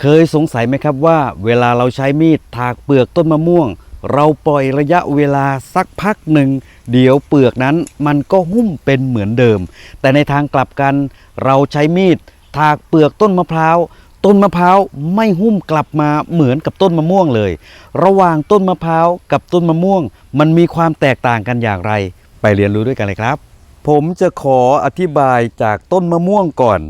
เคยสงสัยไหมครับว่า เวลาเราใช้มีดถากเปลือกต้นมะม่วง เราปล่อยระยะเวลาสักพักหนึ่ง เดี๋ยวเปลือกนั้นมันก็หุ้มเป็นเหมือนเดิม แต่ในทางกลับกัน เราใช้มีดถากเปลือกต้นมะพร้าวต้นมะพร้าวไม่หุ้มกลับมาเหมือนกับต้นมะม่วงเลย ระหว่างต้นมะพร้าวกับต้นมะม่วง มันมีความแตกต่างกันอย่างไร ไปเรียนรู้ด้วยกันเลยครับ ผมจะขออธิบายจากต้นมะม่วงก่อน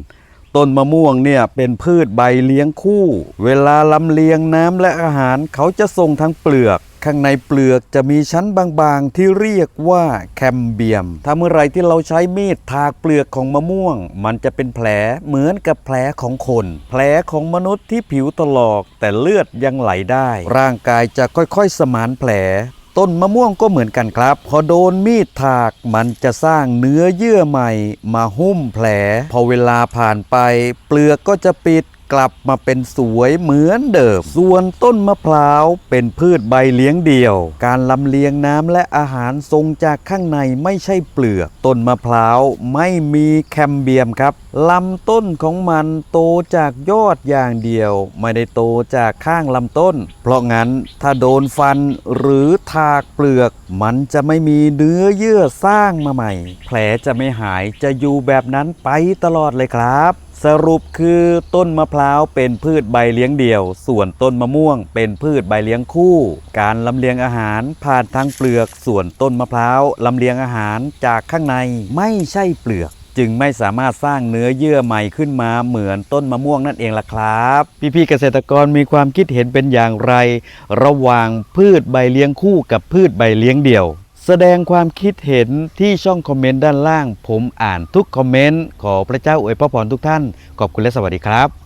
ต้นมะม่วงเนี่ยเป็นพืชใบเลี้ยงคู่ เวลาลำเลียงน้ำและอาหารเขาจะส่งทั้งเปลือก ข้างในเปลือกจะมีชั้นบางๆ ที่เรียกว่าแคมเบียม ถ้าเมื่อไรที่เราใช้มีดถากเปลือกของมะม่วง มันจะเป็นแผลเหมือนกับแผลของคน แผลของมนุษย์ที่ผิวถลอกแต่เลือดยังไหลได้ ร่างกายจะค่อยๆสมานแผล ต้นมะม่วงก็เหมือนกันครับ พอโดนมีดถากมันจะสร้างเนื้อเยื่อใหม่ มาหุ้มแผล พอเวลาผ่านไป เปลือกก็จะปิด กลับมาเป็นสวยเหมือนเดิม ส่วนต้นมะพร้าวเป็นพืชใบเลี้ยงเดี่ยว การลำเลียงน้ำและอาหารทรงจากข้างในไม่ใช่เปลือก ต้นมะพร้าวไม่มีแคมเบียมครับลำต้นของมันโตจากยอดอย่างเดียว ไม่ได้โตจากข้างลำต้น เพราะงั้นถ้าโดนฟันหรือถากเปลือก มันจะไม่มีเนื้อเยื่อสร้างมาใหม่ แผลจะไม่หายจะอยู่แบบนั้นไปตลอดเลยครับ สรุปคือต้นมะพร้าวเป็นพืชใบเลี้ยงเดี่ยว ส่วนต้นมะม่วงเป็นพืชใบเลี้ยงคู่ การลำเลียงอาหารผ่านทางเปลือก ส่วนต้นมะพร้าวลำเลียงอาหารจากข้างในไม่ใช่เปลือก จึงไม่สามารถสร้างเนื้อเยื่อใหม่ขึ้นมาเหมือนต้นมะม่วงนั่นเองล่ะครับ พี่ๆเกษตรกรมีความคิดเห็นเป็นอย่างไร ระหว่างพืชใบเลี้ยงคู่กับพืชใบเลี้ยงเดี่ยว แสดงความคิดเห็นที่ช่องคอมเมนต์ด้านล่าง ผมอ่านทุกคอมเมนต์ ขอพระเจ้าอวยพระพรทุกท่าน ขอบคุณและสวัสดีครับ